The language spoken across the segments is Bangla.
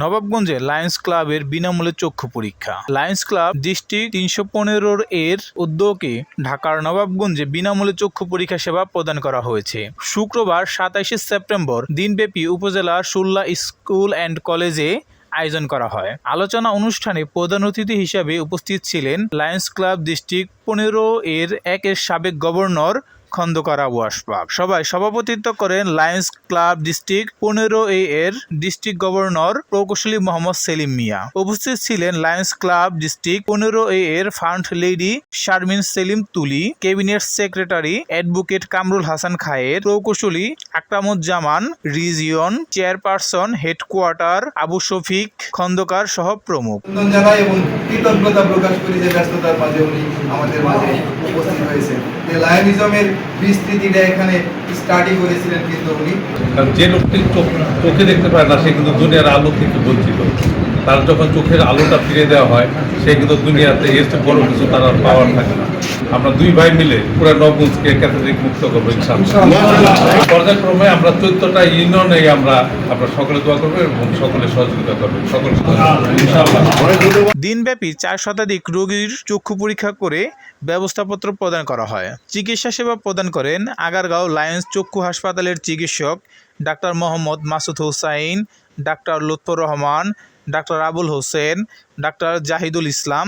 নবাবগঞ্জে লায়ন্স ক্লাবের বিনামূল্যে চক্ষু পরীক্ষা। লায়ন্স ক্লাব ডিস্ট্রিক্ট তিনশো পনেরোর এর উদ্যোগে ঢাকার নবাবগঞ্জে বিনামূল্যে চক্ষু পরীক্ষা সেবা প্রদান করা হয়েছে। শুক্রবার সাতাইশে সেপ্টেম্বর দিনব্যাপী উপজেলার সুল্লা স্কুল অ্যান্ড কলেজে আয়োজন করা হয়। আলোচনা অনুষ্ঠানে প্রধান অতিথি হিসাবে উপস্থিত ছিলেন লায়ন্স ক্লাব ডিস্ট্রিক্ট পনেরো এর একের সাবেক গভর্নর খন্দকার আবু আশফাক। সবাই সভাপতিত্ব করেন লায়ন্স ক্লাব ডিস্ট্রিক্ট পনেরো এ এর ডিস্ট্রিক্ট গভর্নর প্রকৌশলী মোহাম্মদ সেলিম মিয়া। উপস্থিত ছিলেন লায়ন্স ক্লাব ডিস্ট্রিক্ট পনেরো এ এর fund lady Sharmin Selim Tuli, cabinet secretary advocate Kamrul Hasan Khayer, প্রকৌশলী Akramuzzaman region, chairperson headquarter Abu Shafiq Khandakar সহ প্রমুখ। জানাই এবং কৃতজ্ঞতা প্রকাশ করি যে ব্যস্ততার মাঝে উনি আমাদের মাঝে উপস্থিত হয়েছেন। লায়নিজমের বিস্তৃতিটা এখানে স্টাডি করেছিলেন কিন্তু উনি। কারণ যে লোকটি চোখ দেখতে পায় না, সে কিন্তু দুনিয়ার আলো থেকে বঞ্চিত। তার যখন চোখের আলোটা ফিরে দেওয়া হয়, সে কিন্তু দুনিয়াতে এর বড় কিছু তারা পাওয়ার থাকে না। আমরা দুই ভাই মিলে পুরো নবগঞ্জকে ক্যাথলিক মুক্ত করব ইনশাআল্লাহ। পর্যায়ক্রমে আমরা চোদ্দটা ইউনিয়নে আমরা আমরা সকলে দোয়া করব এবং সকলে সহযোগিতা করবেন সকলে দিনব্যাপী চার শতাধিক রোগীর চক্ষু পরীক্ষা করে ব্যবস্থাপত্র প্রদান করা হয়। চিকিৎসা সেবা প্রদান করেন আগারগাঁও লায়ন্স চক্ষু হাসপাতালের চিকিৎসক doctor Mohammad Masud Hossain doctor Lutfar Rahman doctor Abul Hossain doctor Zahidul Islam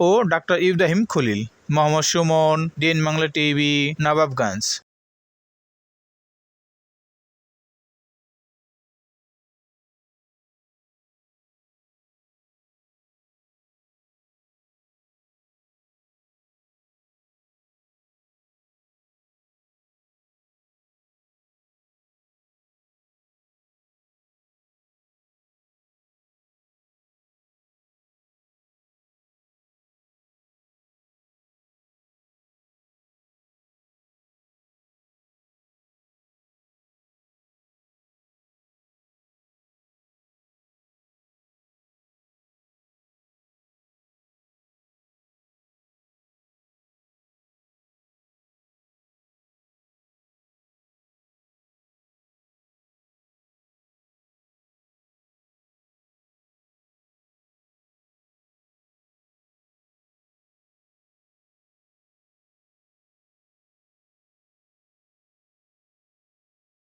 ও doctor Ibrahim Khalil. Mohammad Sumon DN Bangla TV Nawabganj.